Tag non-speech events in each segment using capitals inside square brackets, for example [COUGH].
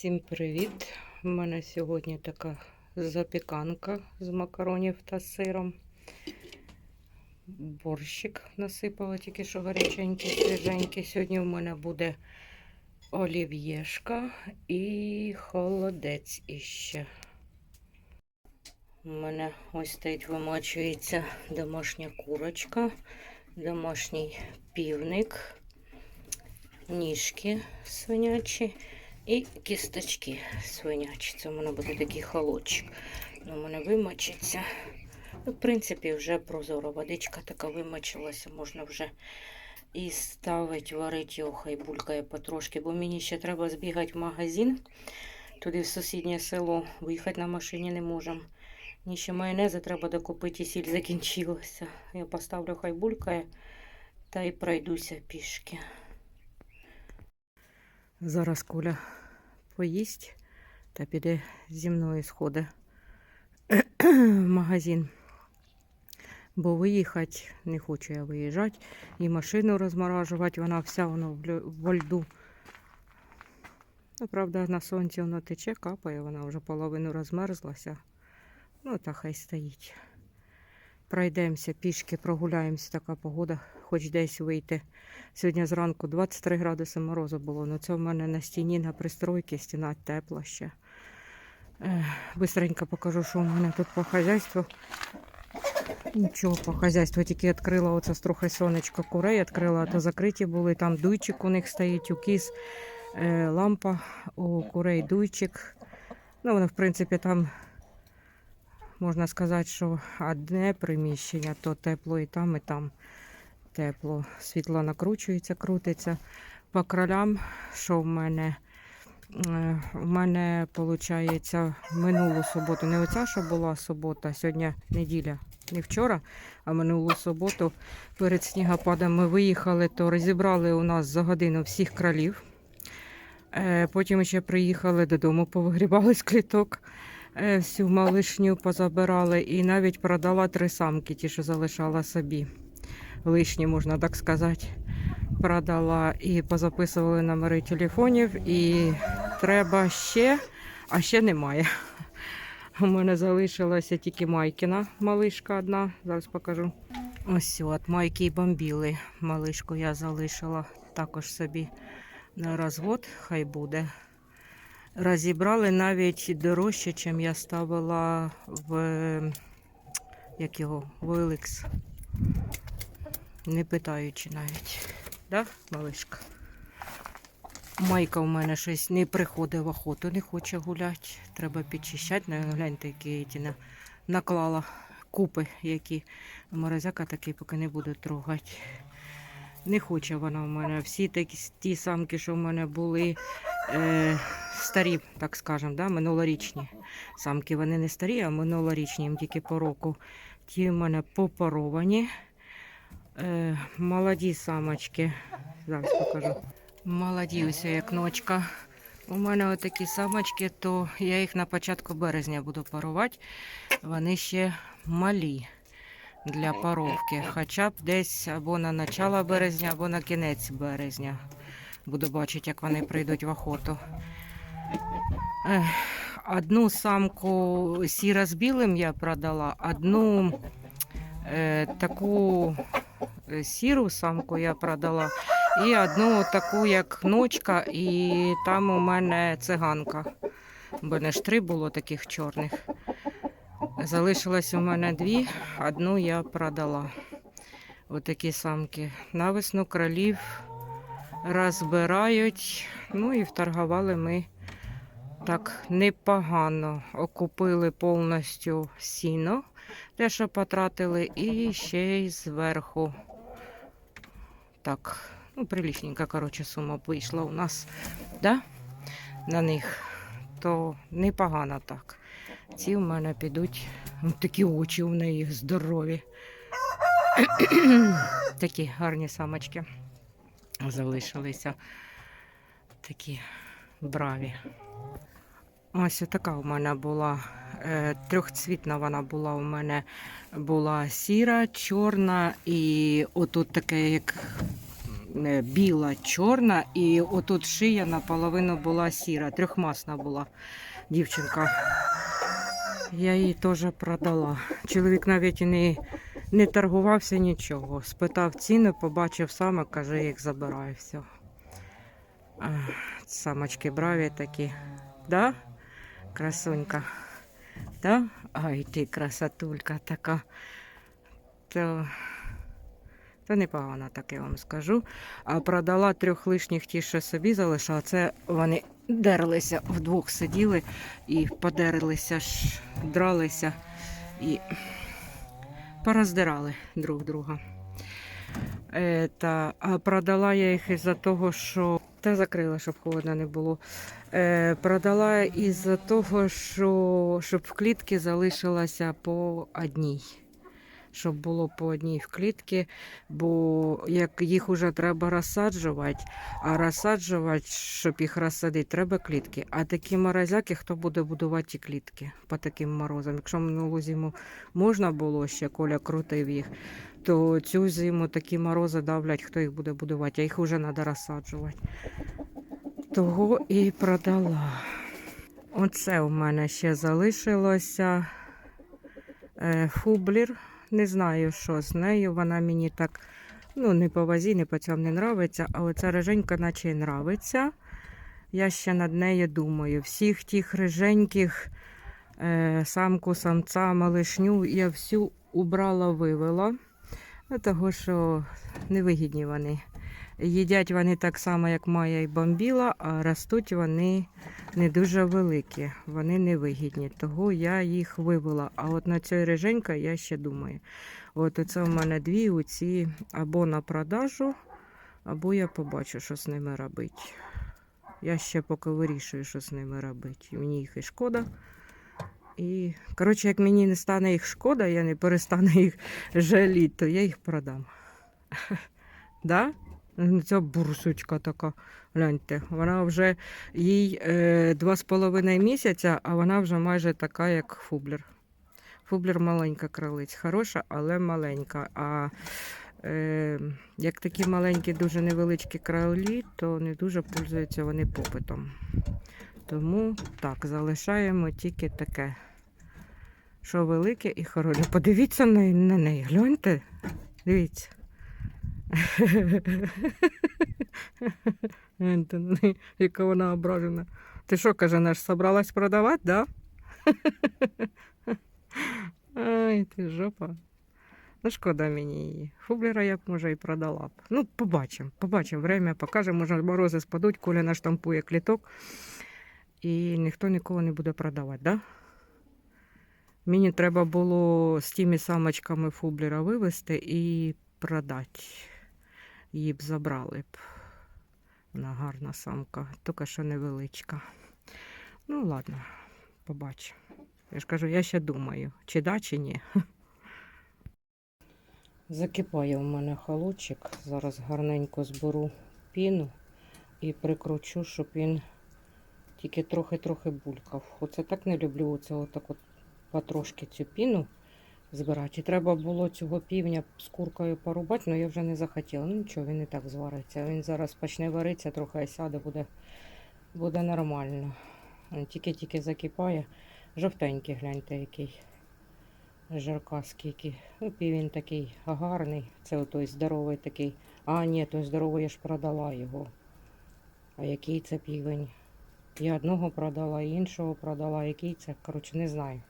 Всім привіт! У мене сьогодні така запіканка з макаронів та сиром. Борщик насипала тільки що гаряченький, свіженький. Сьогодні в мене буде олів'єшка і холодець іще. У мене ось стоїть вимочується домашня курочка, домашній півник, ніжки свинячі. І кісточки свинячі. Це в мене буде такий холодчик. У мене вимочиться. Ну, В принципі, вже прозора водичка така вимочилася, можна вже і ставити, варити його, хай булькає потрошки, бо мені ще треба збігати в магазин, туди в сусіднє село, виїхати на машині не можемо. Мені ще майонезу треба докупити, і сіль закінчилася. Я поставлю, хай булькає, та й пройдуся пішки. Зараз Коля поїсть та піде зі мною сходи в магазин. Бо виїхати не хочу я виїжджати. І машину розморажувати, вона вся воно в льду. Ну, правда, на сонці воно тече, капає, вона вже половину розмерзлася. Ну, та хай стоїть. Пройдемося пішки, прогуляємося, така погода, хоч десь вийти. Сьогодні зранку 23 градуси морозу було. Ну це в мене на стіні на пристройці, стіна тепла ще. Бистренько покажу, що у мене тут по хазяйству. Нічого по хазяйству, тільки відкрила оце трохи сонечко курей, відкрила, а то закриті були. Там дуйчик у них стоїть, у кіз, е, лампа, у курей дуйчик. Ну, воно, в принципі, там можна сказати, що одне приміщення, то тепло і там, і там тепло. Світло накручується, крутиться. По кролям, що в мене? Е, У мене, виходить, минулу суботу, не оця, що була субота, сьогодні неділя, не вчора, а минулу суботу перед снігопадом ми виїхали, то розібрали у нас за годину всіх кролів. Е, Потім ще приїхали додому, повигрібали з кліток, всю малишню позабирали і навіть продала три самки, ті, що залишала собі лишні, можна так сказати. Продала і позаписували номери телефонів, і треба ще, а ще немає. У мене залишилася тільки Майкіна малишка одна. Зараз покажу. Ось от майки і бомбіли. Малишку я залишила також собі на розвод, хай буде. Розібрали навіть дорожче, ніж я ставила в як його, в OLX. Не питаючи навіть. Да, малишка? Майка в мене щось не приходить в охоту, не хоче гуляти. Треба підчищати. Ну, Гляньте, які я наклала купи, які морозяка такий поки не буду трогати. Не хоче вона в мене. Всі такі ті самки, що в мене були е, старі, так скажемо, да, минулорічні самки. Вони не старі, а минулорічні, їм тільки по року. Ті в мене попаровані. Е, молоді самочки. Зараз покажу. Молоді ось як ночка. У мене отакі самочки, то я їх на початку березня буду парувати. Вони ще малі для паровки. Хоча б десь або на начало березня, або на кінець березня. Буду бачити, як вони прийдуть в охоту. Одну самку сіра з білим я продала, одну е, таку е, сіру самку я продала, і одну таку, як ночка, і там у мене циганка. У мене ж три було таких чорних. Залишилось у мене дві, одну я продала. Отакі самки. Навесну кролів розбирають. Ну і вторгували ми так непогано. Окупили повністю сіно, те, що потратили, і ще й зверху. Так, ну, приличненька, коротше, сума вийшла у нас, да? На них. То непогано так. Ці в мене підуть. Такі очі у неї здорові. [CLEARS THROAT] такі гарні самочки залишилися. Такі браві. Ось така у мене була е, трьохцвітна вона була у мене була сіра, чорна і отут таке, як е, біла, чорна, і отут шия наполовину була сіра, трьохмасна була дівчинка. Я її теж продала. Чоловік навіть не, не торгувався нічого. Спитав ціни, побачив саме, каже, їх забираю. Все. Самочки браві такі. Да? Красунька. Да? Ай, ти красотулька така. То, то непогано, так я вам скажу. А продала трьох лишніх ті, що собі залишила. Це вони дерлися, вдвох сиділи і подерлися, дралися і пороздирали друг друга. Е, та, продала я їх із-за того, що. Та закрила, щоб холодно не було. Е, продала із-за того, що щоб в клітці залишилася по одній. Щоб було по одній в клітці, бо як їх вже треба розсаджувати, а розсаджувати, щоб їх розсадити, треба клітки. А такі морозяки, хто буде будувати ті клітки по таким морозам? Якщо минулу зиму можна було ще, Коля крутив їх, то цю зиму такі морози давлять, хто їх буде будувати, а їх вже треба розсаджувати. Того і продала. Оце у мене ще залишилося е, фублір. Не знаю, що з нею. Вона мені так ну, не по вазі, не по цьому не нравиться, а оця риженька наче й нравиться. Я ще над нею думаю. Всіх тих риженьких е, самку, самця, малишню я всю убрала, вивела. Ну, того, що невигідні вони. Їдять вони так само, як Майя і бомбіла, а ростуть вони не дуже великі, вони невигідні. Того я їх вивела. А от на цій риженька я ще думаю. От оце у мене дві оці або на продажу, або я побачу, що з ними робити. Я ще поки вирішую, що з ними робити. Мені їх і шкода. І, коротше, як мені не стане їх шкода, я не перестану їх жаліти, то я їх продам. [LAUGHS] Да? Ну, Ця бурсучка така, гляньте, вона вже їй е, два з половиною місяця, а вона вже майже така, як фублер. Фублер маленька кролиць, хороша, але маленька. А е, як такі маленькі, дуже невеличкі кролі, то не дуже пользуються вони попитом. Тому так, залишаємо тільки таке, що велике і хороше. Подивіться на, на неї, гляньте. Дивіться. [LAUGHS] Гляньте яка вона ображена. Ти що, каже, наш собралась продавати, да? [LAUGHS] Ай, ти жопа. Ну, шкода мені її. Фублера я б, може, і продала б. Ну, побачимо, побачимо. Время покаже, може, морози спадуть, Коля наштампує кліток. І ніхто нікого не буде продавати, да? Мені треба було з тими самочками фублера вивезти і продати. Її б забрали б. Вона гарна самка, тільки що невеличка. Ну, ладно, побачимо. Я ж кажу, я ще думаю, чи да, чи ні. [LAUGHS] Закипає у мене холодчик. Зараз гарненько зберу піну і прикручу, щоб він тільки трохи-трохи булькав. Оце так не люблю оце отак от потрошки цю піну збирати. Треба було цього півня з куркою порубати, але я вже не захотіла. Ну нічого, він і так звариться. Він зараз почне варитися, трохи сяде, буде, буде нормально. Тільки-тільки закипає. Жовтенький, гляньте, який. Жарка скільки. Ну, півень такий гарний. Це той здоровий такий. А, ні, той здоровий я ж продала його. А який це півень? Я одного продала, іншого продала. Який це? Коротше, не знаю.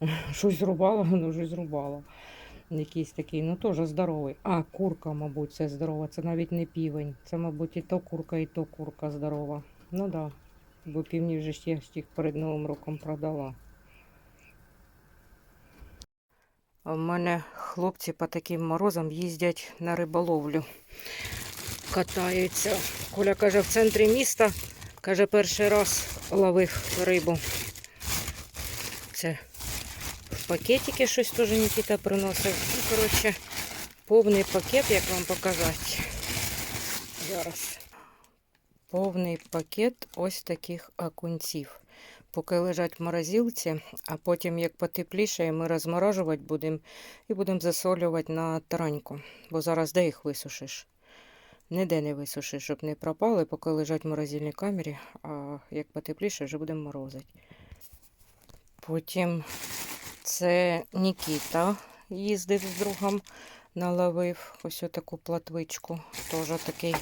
[LAUGHS] Щось зрубала, [LAUGHS] ну щось зрубала. Якийсь такий, ну теж здоровий. А, курка, мабуть, це здорова. Це навіть не півень. Це, мабуть, і то курка, і то курка здорова. Ну так. Да. Бо півні вже ж їх перед Новим роком продала. А в мене хлопці по таким морозам їздять на риболовлю. Катаються. Коля каже, в центрі міста, каже, перший раз ловив рибу. Це пакетики щось теж Нікіта приносив. Ну, коротше, повний пакет, як вам показати. Зараз. Повний пакет ось таких окунців. Поки лежать в морозилці, а потім, як потепліше, ми розморожувати будемо і будемо засолювати на тараньку. Бо зараз де їх висушиш? Ніде не висушиш, щоб не пропали, поки лежать в морозильній камері, а як потепліше, вже будемо морозити. Потім це Нікіта їздив з другом, наловив ось таку платвичку. Теж такий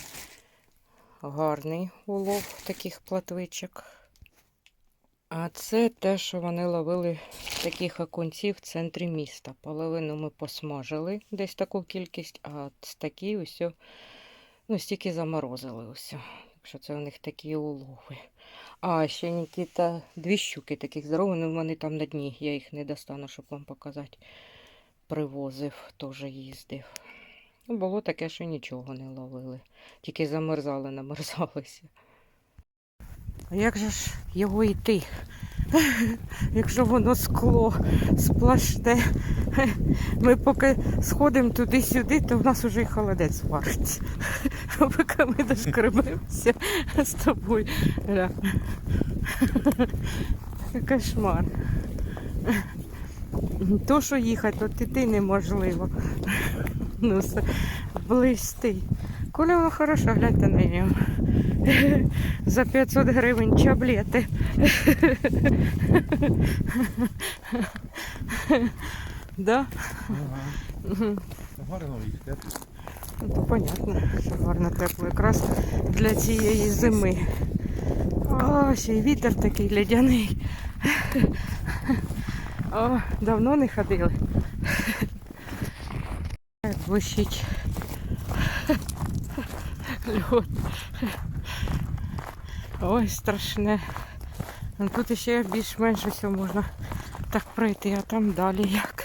гарний улов таких платвичок. А це те, що вони ловили таких окунців в центрі міста. Половину ми посмажили десь таку кількість, а такі ось, ну, стільки заморозили ось. Так що це у них такі улови. А ще Нікіта, дві щуки таких здорові, але вони там на дні. Я їх не достану, щоб вам показати. Привозив, теж їздив. Ну, було таке, що нічого не ловили. Тільки замерзали, намерзалися. Як же ж його йти? Якщо воно скло сплашне. Ми поки сходимо туди-сюди, то в нас вже і холодець вариться. Поки ми дошкребемося з тобою. Кошмар. То, що їхати, то іти неможливо. Ну. Коля воно хорошо, гляньте на нього. За 500 гривень чаблети. Да? Гарно їх, Ну, то понятно, що гарно тепло. Якраз для цієї зими. О, ще й вітер такий лядяний. О, давно не ходили. Як блищить. Льот. Ой, страшне. Ну, Тут ще більш-менш усе можна так пройти, а там далі як.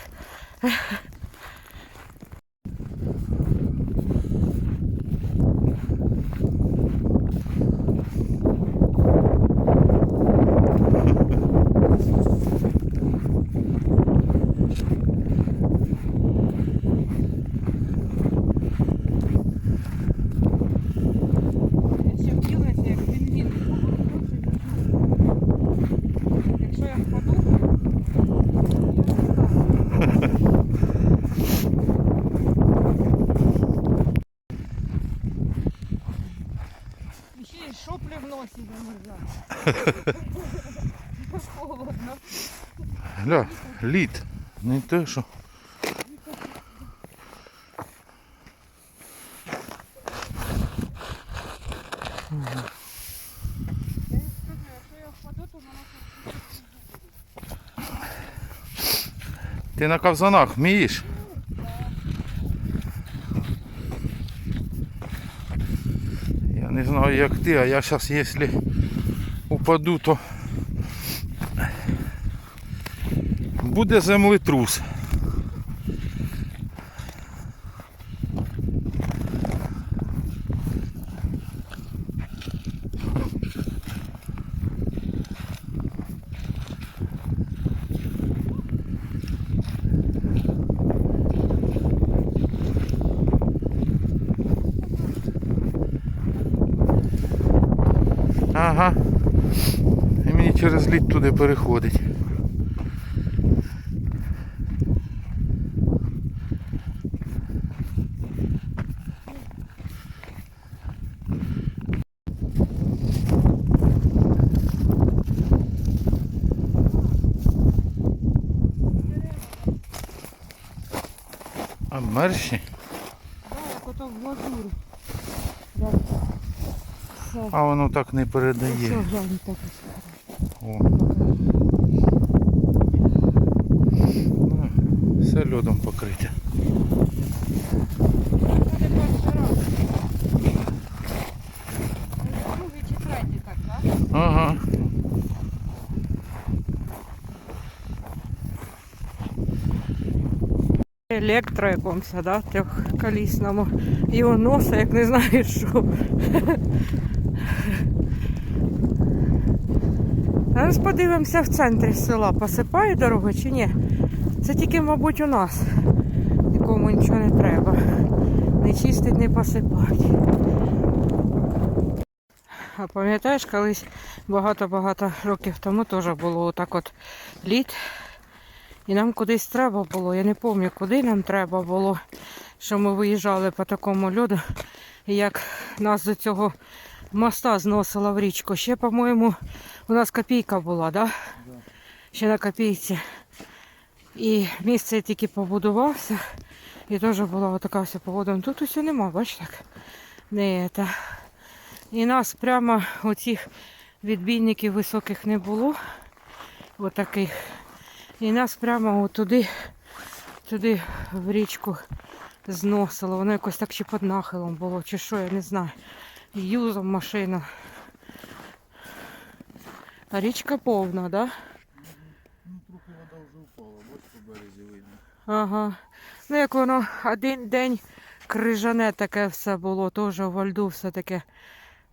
Якщо вділиться, як пінгвін. Якщо я впаду, ще й шоплі в носі замерзають. Холодно. Гля, лід. Не те, що. Ти на ковзанах вмієш? Я не знаю як ти, а я зараз якщо упаду, то буде землетрус. Ага. І мені через лід туди переходить. А мерші? Да, як ото в глазурі. А воно так не Все, передає. глянь, так. О. Ну, все льодом покрите. Це не перший раз. Це Другий чи третій так, да? Ага. Електро якомусь, да, трьохколісному. Його носа, як не знаєш що. Зараз подивимося в центрі села, посипає дорогу чи ні. Це тільки, мабуть, у нас. Нікому нічого не треба. Не чистить, не посипать. А пам'ятаєш, колись багато-багато років тому теж було отак от лід. І нам кудись треба було. Я не пам'ятаю, куди нам треба було, що ми виїжджали по такому льоду. як нас до цього моста зносило в річку. Ще, по-моєму, у нас копійка була, да? Ще на копійці. І місце тільки побудувався. І теж була така вся погода. Ну, Тут усе нема, бачите? Не, та. І нас прямо оцих відбійників високих не було. Отаких. І нас прямо туди, туди в річку зносило. Воно якось так чи під нахилом було, чи що, я не знаю. Юзом машина. А річка повна, так? Да? Ну, трохи вода вже впала, бач по березі видно. Ага. Ну, як воно один день крижане таке все було, теж во льду все таке.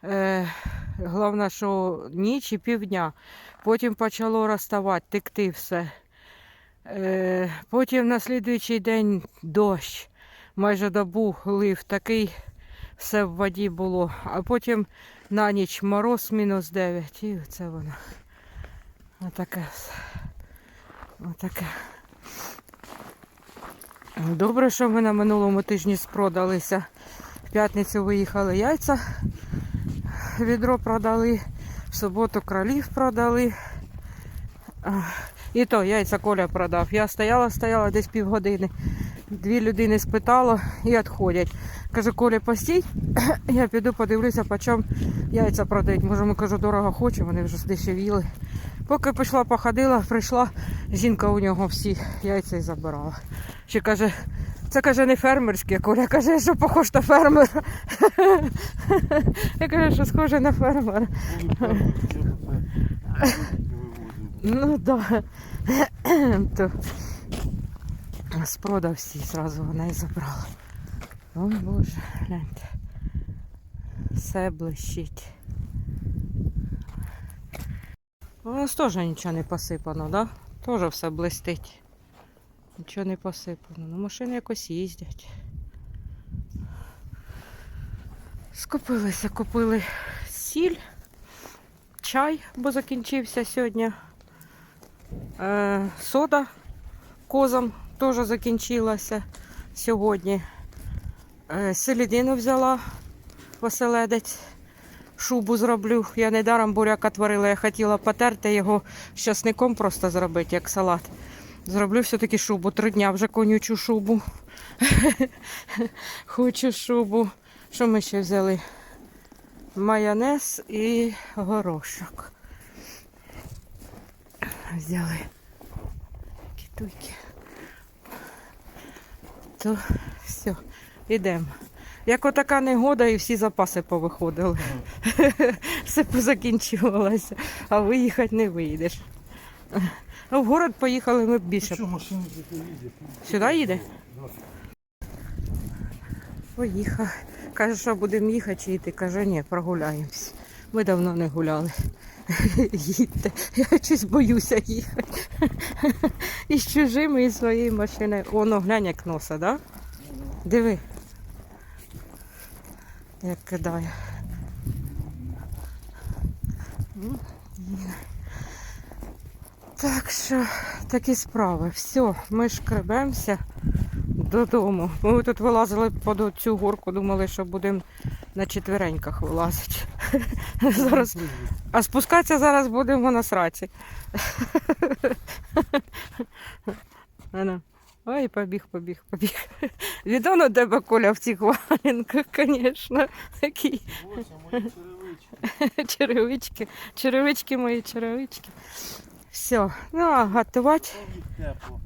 Е, головне, що ніч і півдня. Потім почало розставати, текти все. Е, потім на слідуючий день дощ. Майже добу лив такий, все в воді було. А потім на ніч мороз мінус 9. І це воно. Отаке все. Отаке. Добре, що ми на минулому тижні спродалися. В п'ятницю виїхали яйця, відро продали, в суботу кролів продали. І то яйця Коля продав. Я стояла, стояла десь півгодини. Дві людини спитала і відходять. Каже, Коля, постій, [CLEARS THROAT] я піду подивлюся, по чому яйця продають. Може, ми кажу, дорого хочемо, вони вже здешевіли. Поки пішла, походила, прийшла, жінка у нього всі яйця і забирала. Ще каже, це каже не фермерське, Коля каже, що похож на фермера. [LAUGHS] Я кажу, що схоже на фермера. Ну да. То спродав всі, зразу вона і забрала. О Боже, гляньте. Все блищить. У нас теж нічого не посипано, да? Теж все блистить. Нічого не посипано. Ну, машини якось їздять. Скупилися, купили сіль, чай, бо закінчився сьогодні. Е, сода козам теж закінчилася сьогодні. Е, селідину взяла оселедець. Шубу зроблю. Я недаром буряка творила. Я хотіла потерти його з часником просто зробити, як салат. Зроблю все-таки шубу. Три дня вже конючу шубу. [LAUGHS] Хочу шубу. Що ми ще взяли? Майонез і горошок. [LAUGHS] Взяли кітуйки. То все, йдемо. Як отака негода і всі запаси повиходили. [LAUGHS] Все позакінчувалося, а виїхати не вийдеш. А в город поїхали ми б більше. Машини тут їздять? Сюди їде? Поїхав. Каже, що будемо їхати чи йти. Каже, ні, прогуляємось. Ми давно не гуляли. [LAUGHS] Їдьте. Я щось боюся їхати. [LAUGHS] І з чужими, і своєю машиною. Воно глянь, як носа, да? Диви. Як кидає. Ну. Так що такі справи. Все, ми шкребемося додому. Ми тут вилазили під цю горку, думали, що будемо на четвереньках вилазити. [LAUGHS] Зараз, а спускатися зараз будемо на сраці. Ой, побіг, побіг, побіг. Відомо тебе Коля в цих валенках, звісно. Такий Ось а мої черевички. черевички, черевички мої черевички. Все, ну а готувати. Тепло.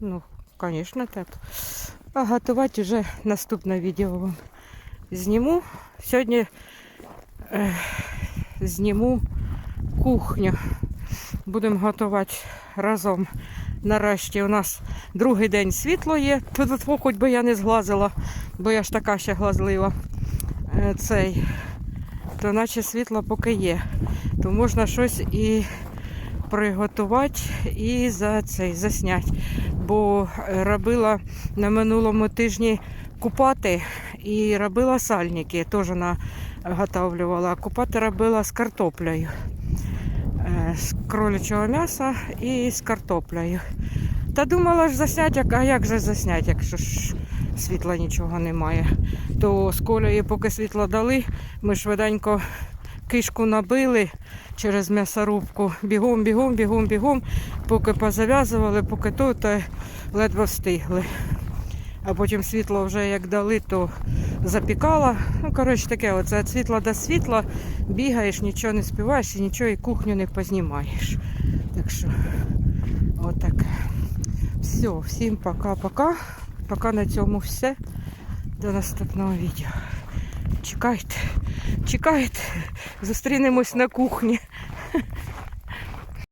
Ну, звісно, тепло. А готувати вже наступне відео вам зніму. Сьогодні е, зніму кухню. Будемо готувати разом. Нарешті у нас другий день світло є. Тут хоч би я не зглазила, бо я ж така ще глазлива. Е, цей. То наче світло поки є. То можна щось і приготувати і за цей засняти. Бо е, робила на минулому тижні купати і робила сальники, теж наготовлювала. А Купати робила з картоплею. Е, З кролячого м'яса і з картоплею. Та думала ж засняти, а як же засняти, якщо ж світла нічого немає. То з колею, поки світло дали, ми швиденько кишку набили через м'ясорубку. Бігом, бігом, бігом, бігом, поки позав'язували, поки то, то ледве встигли. А потім світло вже як дали, то запікала. Ну, коротше, таке, оце від світла до світла бігаєш, нічого не співаєш і нічого і кухню не познімаєш. Так що, отаке. Все, всім пока-пока. Пока на цьому все. До наступного відео. Чекайте, чекайте. Зустрінемось на кухні.